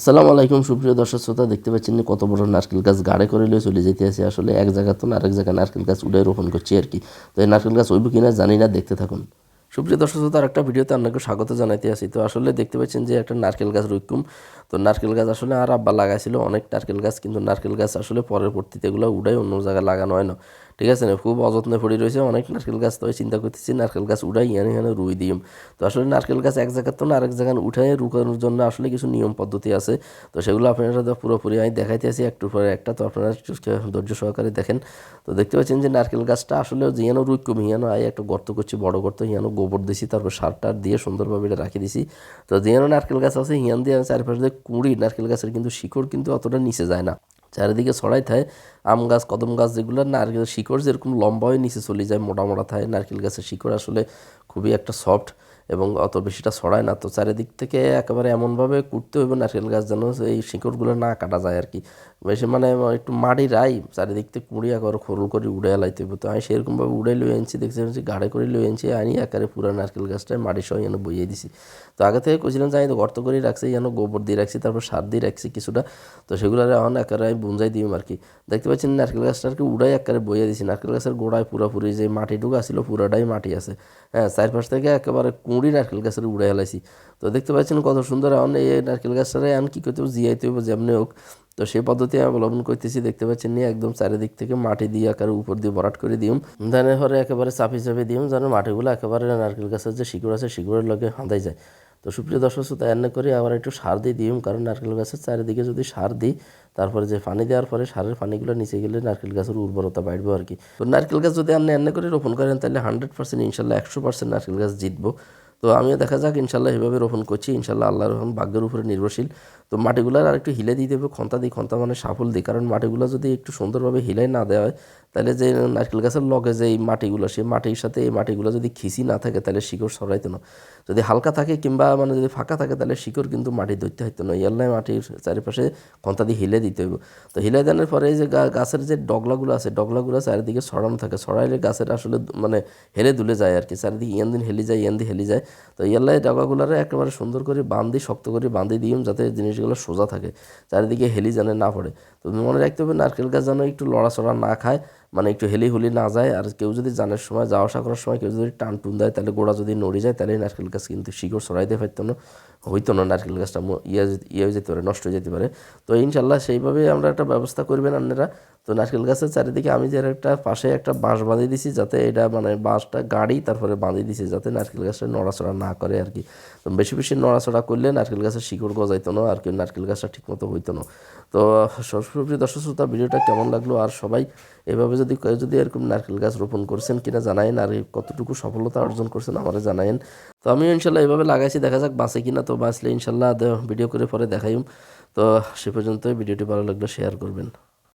আসসালামু আলাইকুম, সুপ্রিয় দর্শক শ্রোতা, দেখতে পাচ্ছেন কত বড় নারকেল গাছ গাড়ে করে লিয়ে চলে যেতে আছে। আসলে এক জায়গা তো আরেক জায়গায় নারকেল গাছ উড়ে রোপণ করছি আর কি। তো এই নারকেল গাছ ওইব কিনা জানি না, দেখতে থাকুন। সুপ্রিয় দর্শক শ্রোতা, আরেকটা ভিডিওতে আপনাকে স্বাগত জানাইতে আসি তো আসলে দেখতে পাচ্ছেন যে একটা নারকেল গাছ রইকুম। তো নারকেল গাছ আসলে আর আব্বা লাগাইছিল অনেক নারকেল গাছ, কিন্তু নারকেল গাছ আসলে পরের পরবর্তীতে এগুলো উড়াই অন্য জায়গায় লাগানো হয় না। ঠিক আছে না? খুব অযত্নে পড়ে রয়েছে অনেক নারকেল গাছ তো চিন্তা করতেছি নারকেল গাছ উঠাই এনে এনে রুই দিম। তো আসলে নারকেল গাছ এক জায়গার তো না আরেক জায়গায় উঠাই রুকানোর জন্য আসলে কিছু নিয়ম পদ্ধতি আছে। তো সেগুলো আপনারা তো পুরোপুরি আমি দেখাইতে আছি একটু পরে একটা, তো আপনারা ধৈর্য সহকারে দেখেন। তো দেখতে পাচ্ছেন যে নারকেল গাছটা আসলে যেন রুই কমি হিয়ানো আই একটা গর্ত করছি, বড় গর্ত হিয়ানো গোবর দিছি, তারপর সার টার দিয়ে সুন্দরভাবে এটা রাখি দিছি। তো জিয়ানো নারকেল গাছ আছে হিয়ান দিয়ে চারিপাশে দিয়ে কুড়ি, নারকেল গাছের কিন্তু শিকড় কিন্তু অতটা নিচে যায় না। চারিদিকে ছড়াই থায় আম গাছ, কদম গাছ যেগুলো নারকেল শিকড় যেরকম লম্বা হয়ে নিচে চলে যায়, মোটা মোটা থায় নারকেল গাছের শিকড় আসলে খুবই একটা সফট এবং অত বেশিটা ছড়ায় না। তো চারিদিক থেকে একেবারে এমনভাবে কুটতে হইবে নারকেল গাছ যেন এই শিকড়গুলো না কাটা যায় আর কি। বেশি মানে একটু মাটি রাই, চারিদিক থেকে কুড়ি একবার খোরল করে উড়ে লাইতে হইব। তো আমি সেরকমভাবে উড়ে লই আনছি, দেখছি হচ্ছে গাড়ে করে লই আনছি, আনি একারে পুরো নারকেল গাছটায় মাটি সহ যেন বইয়ে দিছি। তো আগে থেকে কইছিলাম যে আমি তো গর্ত করে রাখছি, যেন গোবর দিয়ে রাখছি, তারপর সার দিয়ে রাখছি কিছুটা। তো সেগুলো এখন একারে আমি বুঞ্জাই দিই আর কি। দেখতে পাচ্ছেন নারকেল গাছটাকে উড়াই একারে বইয়ে দিছি। নারকেল গাছের গোড়ায় পুরোপুরি যে মাটিটুকু আসছিল পুরোটাই মাটি আছে। হ্যাঁ চারপাশ থেকে একেবারে কুঁড়ি নারকেল গাছের উড়ে হেলাইছি তো দেখতে পাচ্ছেন কত সুন্দর এখন এই নারকেল গাছটারে এখন কী করতে হবে? জিয়াইতে হবে, যেমনি হোক। তো সেই পদ্ধতি আমি অবলম্বন করতেছি, দেখতে পাচ্ছেন নিয়ে একদম চারিদিক থেকে মাটি দিয়ে একেবারে উপর দিয়ে ভরাট করে দিম। ধানের পরে একেবারে চাপি চাপি দিম, যেন মাটিগুলো একেবারে নারকেল গাছের যে শিকড় আছে, শিকড়ের লগে হাঁদাই যায়। তো সুপ্রিয় দর্শক শ্রোতা এনে করে আবার একটু সার দিয়ে দিম, কারণ নারকেল গাছের চারিদিকে যদি সার দিই, তারপরে যে পানি দেওয়ার পরে সারের পানিগুলো নিচে গেলে নারকেল গাছের উর্বরতা বাড়বে আর কি। তো নারকেল গাছ যদি আপনি এনে করে রোপণ করেন, তাহলে হান্ড্রেড পার্সেন্ট ইনশাল্লাহ একশো পার্সেন্ট নারকেল গাছ জিতবো। তো আমিও দেখা যাক, ইনশাল্লাহ এভাবে রোপণ করছি। ইনশাল্লাহ আল্লাহ রহমান ভাগ্যের উপরে নির্ভরশীল। তো মাটিগুলো আর একটু হিলে দিয়ে দেবে খন্তা দিই, খন্তা মানে সাফল দিই। কারণ মাটিগুলো যদি একটু সুন্দরভাবে হিলাই না দেওয়া হয় তাহলে যে নারকেল গাছের লগে যে এই মাটিগুলো, সেই মাটির সাথে এই মাটিগুলো যদি খিসি না থাকে তাহলে শিকড় সরাইতো না। যদি হালকা থাকে কিংবা মানে যদি ফাঁকা থাকে তাহলে শিকড় কিন্তু মাটি ধরতে হইতো না। ইয়াল্লাই মাটির চারিপাশে খন্তা দিয়ে হিলে দিতে হইব। তো হিলে দেওয়ার পরে যে গাছের যে ডগলাগুলো আছে, ডগলাগুলো চারিদিকে ছড়ানো থাকে। ছড়াইলে গাছের আসলে মানে হেলে দুলে যায় আর কি। চারিদিকে ইয়ান দিন হেলি যায়, ইয়ান দিয়ে হেলি যায়। তো ইয়াল্লাই ডগাগুলারে একেবারে সুন্দর করে বান্ধি শক্ত করে বান্ধি দিম যাতে জিনিসগুলো সোজা থাকে। চারিদিকে হেলি জানে না পড়ে। তো মনে রাখতে হবে নারকেল গাছ যেন একটু লড়াচড়া না খায়। মানে একটু হেলি হুলি না যায় আর কেউ যদি জানের সময়, যাওয়া আসা করার সময় কেউ যদি টান টুন দেয়, তাহলে গোড়া যদি নড়ে যায়, তাহলে নারকেল গাছ কিন্তু শিকড় ছড়াইতে পারতো না, হইতো না নারকেল গাছটা ইয়ে ইয়ে হয়ে যেতে পারে, নষ্ট হয়ে যেতে পারে। তো ইনশাল্লাহ সেইভাবে আমরা একটা ব্যবস্থা করবেন আপনারা তো নারকেল গাছের চারিদিকে আমি যে একটা পাশে একটা বাঁশ বাঁধিয়ে দিছি, যাতে এটা মানে বাঁশটা গাড়ি তারপরে বাঁধিয়ে দিছি, যাতে নারকেল গাছটা নড়াচড়া না করে আর কি। তো বেশি বেশি নড়াচড়া করলে নারকেল গাছের শিকড় গজাইতো না আর কি নারকেল গাছটা ঠিকমতো হইতো না। তো সরস্বতী দর্শক শ্রোতা, ভিডিওটা কেমন লাগল আর সবাই এভাবে যদি যদি এরকম নারকেল গাছ রোপণ করছেন কিনা জানায়েন আর কতটুকু সফলতা অর্জন করছেন আমারে জানায়েন। তো আমি ইনশাল্লাহ এভাবে লাগাইছি, দেখা যাক বাঁচে কিনা। তো বাঁচলে ইনশাল্লাহ ভিডিও করে পরে দেখাইম। তো সে পর্যন্ত ভিডিওটি ভালো লাগল শেয়ার করবেন।